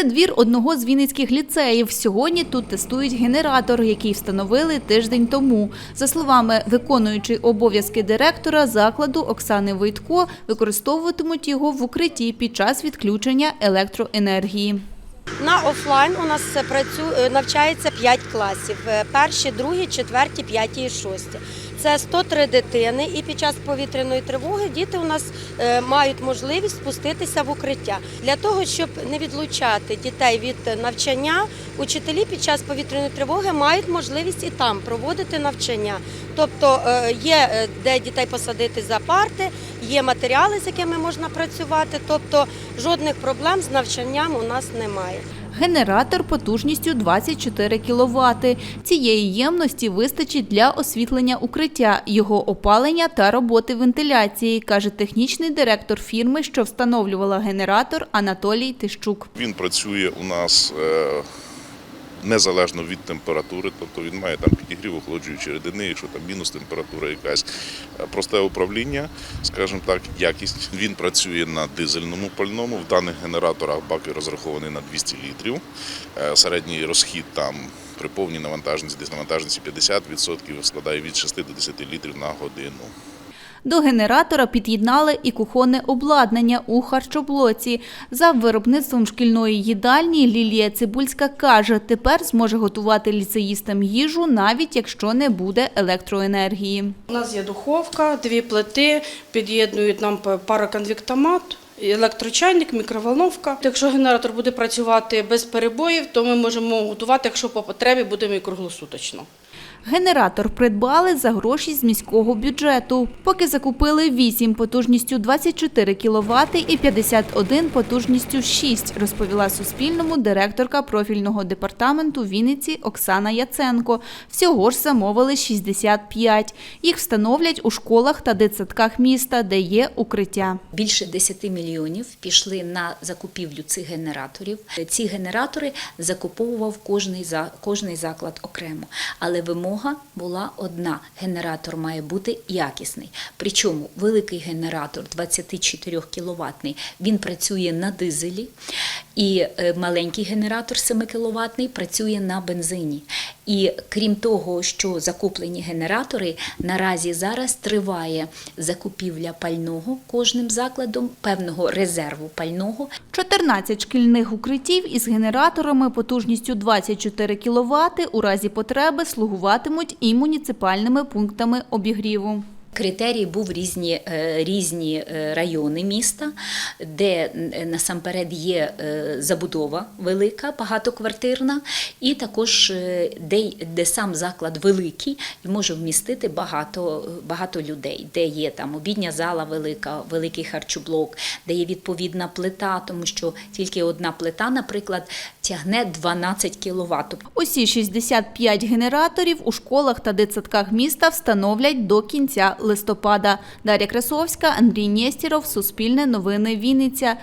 Це двір одного з вінницьких ліцеїв. Сьогодні тут тестують генератор, який встановили тиждень тому. За словами виконуючої обов'язки директора закладу Оксани Войтко, використовуватимуть його в укритті під час відключення електроенергії. На офлайн у нас е, працює навчається 5 класів: Е, перші, другі, четверті, п'яті і шості. Це 103 дитини, і під час повітряної тривоги діти у нас е, мають можливість спуститися в укриття для того, щоб не відлучати дітей від навчання. Учителі під час повітряної тривоги мають можливість і там проводити навчання. Тобто е, є е, де дітей посадити за парти, є матеріали, з якими можна працювати. Тобто жодних проблем з навчанням у нас немає. Генератор потужністю 24 кВт. Цієї ємності вистачить для освітлення укриття, його опалення та роботи вентиляції, каже технічний директор фірми, що встановлювала генератор Анатолій Тищук. Він працює у нас е, незалежно від температури, тобто він має там підігрів охолоджуючі рідини, якщо там мінус температура якась. Е, Просте управління, скажімо так, якість. Він працює на дизельному пальному. В даних генераторах баки розраховані на 200 літрів. Е, Середній розхід там при повній навантаженці, десь навантаженці 50% складає від 6 до 10 літрів на годину. До генератора під'єднали і кухонне обладнання у харчоблоці. За виробництвом шкільної їдальні Лілія Цибульська каже, тепер зможе готувати ліцеїстам їжу, навіть якщо не буде електроенергії. У нас є духовка, дві плити, під'єднують нам пароконвектомат, електрочайник, мікроволновка. Якщо генератор буде працювати без перебоїв, то ми можемо готувати, якщо по потребі будемо і круглосуточно. Генератор придбали за гроші з міського бюджету. Поки закупили 8 потужністю 24 кВт і 51 потужністю 6, розповіла Суспільному директорка профільного департаменту Вінниці Оксана Яценко. Всього ж замовили 65. Їх встановлять у школах та дитсадках міста, де є укриття. Більше 10 мільйонів пішли на закупівлю цих генераторів. Ці генератори закуповував кожний, кожний заклад окремо. Але вимога була одна: генератор має бути якісний. Причому великий генератор 24 кВт, він працює на дизелі, і е, маленький генератор 7 кВт працює на бензині. І крім того, що закуплені генератори, наразі зараз триває закупівля пального кожним закладом, певного резерву пального. 14 шкільних укриттів із генераторами потужністю 24 кВт у разі потреби слугуватимуть і муніципальними пунктами обігріву. Критерій був різні, е, різні е, райони міста, де е, насамперед є забудова велика, багатоквартирна, і також де, де сам заклад великий і може вмістити багато, багато людей, де є там обідня зала велика, великий харчоблок, де є відповідна плита, тому що тільки одна плита, наприклад, тягне 12 кВт. Усі 65 генераторів у школах та дитсадках міста встановлять до кінця листопада. Дар'я Красовська, Андрій Нєстіров, Суспільне новини Вінниця.